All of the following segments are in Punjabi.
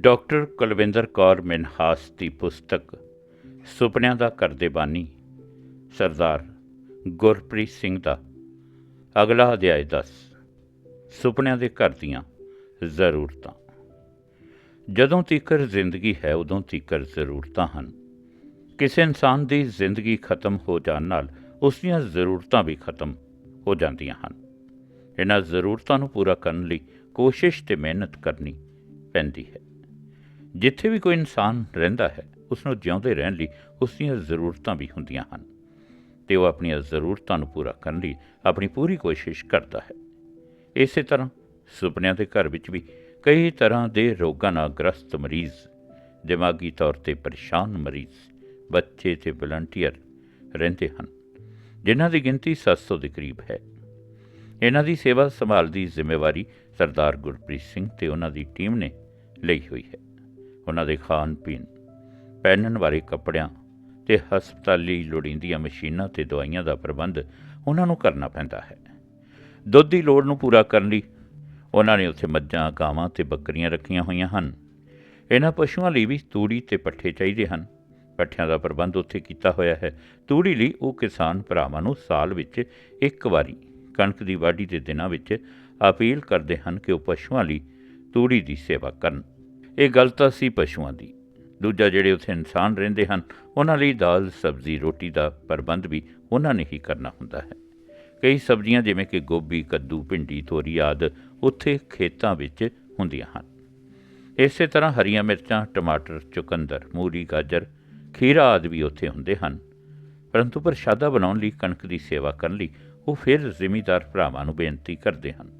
ਡਾਕਟਰ ਕੁਲਵਿੰਦਰ ਕੌਰ ਮਿਨਹਾਸ ਦੀ ਪੁਸਤਕ, ਸੁਪਨਿਆਂ ਦਾ ਕਰਦੇ ਬਾਨੀ, ਸਰਦਾਰ ਗੁਰਪ੍ਰੀਤ ਸਿੰਘ ਦਾ ਅਗਲਾ ਅਧਿਆਇ 10 ਸੁਪਨਿਆਂ ਦੇ ਘਰ ਦੀਆਂ ਜ਼ਰੂਰਤਾਂ। ਜਦੋਂ ਤੀਕਰ ਜ਼ਿੰਦਗੀ ਹੈ, ਉਦੋਂ ਤੀਕਰ ਜ਼ਰੂਰਤਾਂ ਹਨ। ਕਿਸੇ ਇਨਸਾਨ ਦੀ ਜ਼ਿੰਦਗੀ ਖਤਮ ਹੋ ਜਾਣ ਨਾਲ ਉਸ ਦੀਆਂ ਜ਼ਰੂਰਤਾਂ ਵੀ ਖਤਮ ਹੋ ਜਾਂਦੀਆਂ ਹਨ। ਇਹਨਾਂ ਜ਼ਰੂਰਤਾਂ ਨੂੰ ਪੂਰਾ ਕਰਨ ਲਈ ਕੋਸ਼ਿਸ਼ ਤੇ ਮਿਹਨਤ ਕਰਨੀ ਪੈਂਦੀ ਹੈ। ਜਿੱਥੇ ਵੀ ਕੋਈ ਇਨਸਾਨ ਰਹਿੰਦਾ ਹੈ ਉਸ ਨੂੰ ਜਿਉਂਦੇ ਰਹਿਣ ਲਈ ਉਸ ਦੀਆਂ ਜ਼ਰੂਰਤਾਂ ਵੀ ਹੁੰਦੀਆਂ ਹਨ ਤੇ ਉਹ ਆਪਣੀਆਂ ਜ਼ਰੂਰਤਾਂ ਨੂੰ ਪੂਰਾ ਕਰਨ ਲਈ ਆਪਣੀ ਪੂਰੀ ਕੋਸ਼ਿਸ਼ ਕਰਦਾ ਹੈ। ਇਸੇ ਤਰ੍ਹਾਂ ਸੁਪਨਿਆਂ ਦੇ ਘਰ ਵਿੱਚ ਵੀ ਕਈ ਤਰ੍ਹਾਂ ਦੇ ਰੋਗਾਂ ਨਾਲ ਗ੍ਰਸਤ ਮਰੀਜ਼, ਦਿਮਾਗੀ ਤੌਰ ਤੇ ਪਰੇਸ਼ਾਨ ਮਰੀਜ਼, ਬੱਚੇ ਤੇ ਵਲੰਟੀਅਰ ਰਹਿੰਦੇ ਹਨ, ਜਿਨ੍ਹਾਂ ਦੀ ਗਿਣਤੀ 700 ਦੇ ਕਰੀਬ ਹੈ। ਇਹਨਾਂ ਦੀ ਸੇਵਾ ਸੰਭਾਲ ਦੀ ਜ਼ਿੰਮੇਵਾਰੀ ਸਰਦਾਰ ਗੁਰਪ੍ਰੀਤ ਸਿੰਘ ਤੇ ਉਹਨਾਂ ਦੀ ਟੀਮ ਨੇ ਲਈ ਹੋਈ ਹੈ। ਉਹਨਾਂ ਦੇ ਖਾਣ ਪੀਣ, ਪਹਿਨਣ ਵਾਲੇ ਕੱਪੜਿਆਂ ਤੇ ਹਸਪਤਾਲੀ ਲੋੜੀਂਦੀਆਂ ਮਸ਼ੀਨਾਂ ਤੇ ਦਵਾਈਆਂ ਦਾ ਪ੍ਰਬੰਧ ਉਹਨਾਂ ਨੂੰ ਕਰਨਾ ਪੈਂਦਾ ਹੈ। ਦੁੱਧ ਦੀ ਲੋੜ ਨੂੰ ਪੂਰਾ ਕਰਨ ਲਈ ਉਹਨਾਂ ਨੇ ਉੱਥੇ ਮੱਝਾਂ, ਗਾਵਾਂ ਤੇ ਬੱਕਰੀਆਂ ਰੱਖੀਆਂ ਹੋਈਆਂ ਹਨ। ਇਹਨਾਂ ਪਸ਼ੂਆਂ ਲਈ ਵੀ ਤੂੜੀ ਤੇ ਪੱਠੇ ਚਾਹੀਦੇ ਹਨ। ਪੱਠਿਆਂ ਦਾ ਪ੍ਰਬੰਧ ਉੱਥੇ ਕੀਤਾ ਹੋਇਆ ਹੈ। ਤੂੜੀ ਲਈ ਉਹ ਕਿਸਾਨ ਭਰਾਵਾਂ ਨੂੰ ਸਾਲ ਵਿੱਚ ਇੱਕ ਵਾਰੀ, ਕਣਕ ਦੀ ਵਾਢੀ ਦੇ ਦਿਨਾਂ ਵਿੱਚ ਅਪੀਲ ਕਰਦੇ ਹਨ ਕਿ ਉਹ ਪਸ਼ੂਆਂ ਲਈ ਤੂੜੀ ਦੀ ਸੇਵਾ ਕਰਨ। ਇਹ ਗੱਲ ਤਾਂ ਸੀ ਪਸ਼ੂਆਂ ਦੀ। ਦੂਜਾ ਜਿਹੜੇ ਉੱਥੇ ਇਨਸਾਨ ਰਹਿੰਦੇ ਹਨ, ਉਹਨਾਂ ਲਈ ਦਾਲ, ਸਬਜ਼ੀ, ਰੋਟੀ ਦਾ ਪ੍ਰਬੰਧ ਵੀ ਉਹਨਾਂ ਨੇ ਹੀ ਕਰਨਾ ਹੁੰਦਾ ਹੈ। ਕਈ ਸਬਜ਼ੀਆਂ ਜਿਵੇਂ ਕਿ ਗੋਭੀ, ਕੱਦੂ, ਭਿੰਡੀ, ਤੋਰੀ ਆਦ ਉੱਥੇ ਖੇਤਾਂ ਵਿੱਚ ਹੁੰਦੀਆਂ ਹਨ। ਇਸੇ ਤਰ੍ਹਾਂ ਹਰੀਆਂ ਮਿਰਚਾਂ, ਟਮਾਟਰ, ਚੁਕੰਦਰ, ਮੂਲੀ, ਗਾਜਰ, ਖੀਰਾ ਆਦਿ ਵੀ ਉੱਥੇ ਹੁੰਦੇ ਹਨ। ਪਰੰਤੂ ਪ੍ਰਸ਼ਾਦਾ ਬਣਾਉਣ ਲਈ ਕਣਕ ਦੀ ਸੇਵਾ ਕਰਨ ਲਈ ਉਹ ਫਿਰ ਜ਼ਿਮੀਦਾਰ ਭਰਾਵਾਂ ਨੂੰ ਬੇਨਤੀ ਕਰਦੇ ਹਨ।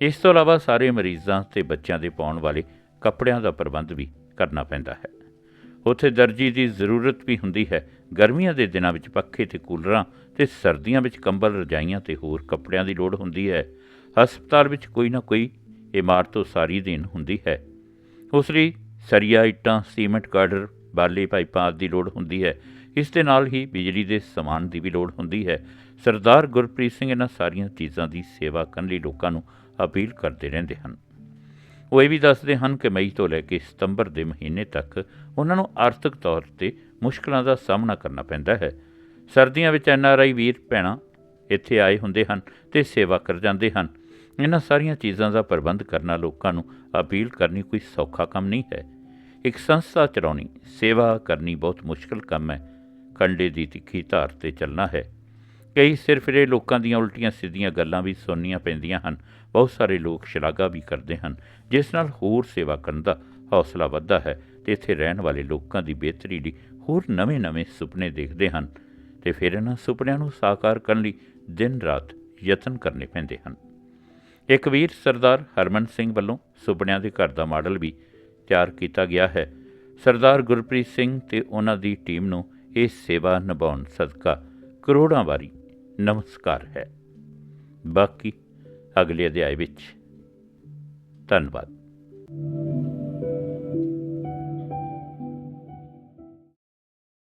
ਇਸ ਤੋਂ ਇਲਾਵਾ ਸਾਰੇ ਮਰੀਜ਼ਾਂ ਤੇ ਬੱਚਿਆਂ ਦੇ ਪਾਉਣ ਵਾਲੇ ਕੱਪੜਿਆਂ ਦਾ ਪ੍ਰਬੰਧ ਵੀ ਕਰਨਾ ਪੈਂਦਾ ਹੈ। ਉੱਥੇ ਦਰਜੀ ਦੀ ਜ਼ਰੂਰਤ ਵੀ ਹੁੰਦੀ ਹੈ। ਗਰਮੀਆਂ ਦੇ ਦਿਨਾਂ ਵਿੱਚ ਪੱਖੇ ਤੇ ਕੂਲਰਾਂ ਤੇ ਸਰਦੀਆਂ ਵਿੱਚ ਕੰਬਲ ਰਜਾਈਆਂ ਤੇ ਹੋਰ ਕੱਪੜਿਆਂ ਦੀ ਲੋੜ ਹੁੰਦੀ ਹੈ। ਹਸਪਤਾਲ ਵਿੱਚ ਕੋਈ ਨਾ ਕੋਈ ਇਮਾਰਤ ਉਸਾਰੀ ਦੇਣ ਹੁੰਦੀ ਹੈ। ਉਸ ਲਈ ਸਰੀਆ, ਇੱਟਾਂ, ਸੀਮੈਂਟ ਗਾਰਡਰ ਬਾਲੇ, ਪਾਈਪਾਂ ਆਦਿ ਦੀ ਲੋੜ ਹੁੰਦੀ ਹੈ। ਇਸ ਦੇ ਨਾਲ ਹੀ ਬਿਜਲੀ ਦੇ ਸਮਾਨ ਦੀ ਵੀ ਲੋੜ ਹੁੰਦੀ ਹੈ। ਸਰਦਾਰ ਗੁਰਪ੍ਰੀਤ ਸਿੰਘ ਇਹਨਾਂ ਸਾਰੀਆਂ ਚੀਜ਼ਾਂ ਦੀ ਸੇਵਾ ਕਰਨ ਲਈ ਲੋਕਾਂ ਨੂੰ ਅਪੀਲ ਕਰਦੇ ਰਹਿੰਦੇ ਹਨ। ਉਹ ਇਹ ਵੀ ਦੱਸਦੇ ਹਨ ਕਿ ਮਈ ਤੋਂ ਲੈ ਕੇ ਸਤੰਬਰ ਦੇ ਮਹੀਨੇ ਤੱਕ ਉਹਨਾਂ ਨੂੰ ਆਰਥਿਕ ਤੌਰ ਤੇ ਮੁਸ਼ਕਲਾਂ ਦਾ ਸਾਹਮਣਾ ਕਰਨਾ ਪੈਂਦਾ ਹੈ। ਸਰਦੀਆਂ ਵਿੱਚ ਐਨਆਰਆਈ ਵੀਰ ਭੈਣਾਂ ਇੱਥੇ ਆਏ ਹੁੰਦੇ ਹਨ ਤੇ ਸੇਵਾ ਕਰ ਜਾਂਦੇ ਹਨ। ਇਹਨਾਂ ਸਾਰੀਆਂ ਚੀਜ਼ਾਂ ਦਾ ਪ੍ਰਬੰਧ ਕਰਨਾ ਲੋਕਾਂ ਨੂੰ ਅਪੀਲ ਕਰਨੀ ਕੋਈ ਸੌਖਾ ਕੰਮ ਨਹੀਂ ਹੈ। ਇੱਕ ਸੰਸਥਾ ਚਲਾਉਣੀ, ਸੇਵਾ ਕਰਨੀ ਬਹੁਤ ਮੁਸ਼ਕਲ ਕੰਮ ਹੈ। ਕੰਡੇ ਦੀ ਤਿੱਖੀ ਧਾਰ ਤੇ ਚੱਲਣਾ ਹੈ। ਕਈ ਸਿਰ ਫਿਰੇ ਲੋਕਾਂ ਦੀਆਂ ਉਲਟੀਆਂ ਸਿੱਧੀਆਂ ਗੱਲਾਂ ਵੀ ਸੁਣਨੀਆਂ ਪੈਂਦੀਆਂ ਹਨ। ਬਹੁਤ ਸਾਰੇ ਲੋਕ ਸ਼ਲਾਘਾ ਵੀ ਕਰਦੇ ਹਨ, ਜਿਸ ਨਾਲ ਹੋਰ ਸੇਵਾ ਕਰਨ ਦਾ ਹੌਸਲਾ ਵੱਧਦਾ ਹੈ ਤੇ ਇੱਥੇ ਰਹਿਣ ਵਾਲੇ ਲੋਕਾਂ ਦੀ ਬਿਹਤਰੀ ਲਈ ਹੋਰ ਨਵੇਂ-ਨਵੇਂ ਸੁਪਨੇ ਦੇਖਦੇ ਹਨ ਤੇ ਫਿਰ ਇਹਨਾਂ ਸੁਪਨਿਆਂ ਨੂੰ ਸਾਕਾਰ ਕਰਨ ਲਈ ਦਿਨ ਰਾਤ ਯਤਨ ਕਰਨੇ ਪੈਂਦੇ ਹਨ। ਇੱਕ ਵੀਰ ਸਰਦਾਰ ਹਰਮਨ ਸਿੰਘ ਵੱਲੋਂ ਸੁਪਨਿਆਂ ਦੇ ਘਰ ਦਾ ਮਾਡਲ ਵੀ ਤਿਆਰ ਕੀਤਾ ਗਿਆ ਹੈ। ਸਰਦਾਰ ਗੁਰਪ੍ਰੀਤ ਸਿੰਘ ਤੇ ਉਹਨਾਂ ਦੀ ਟੀਮ ਨੂੰ ਇਹ ਸੇਵਾ ਨਿਭਾਉਣ ਸਦਕਾ ਕਰੋੜਾਂ ਵਾਰੀ ਨਮਸਕਾਰ ਹੈ। ਬਾਕੀ ਅਗਲੇ ਅਧਿਆਇ ਵਿੱਚ। ਧੰਨਵਾਦ।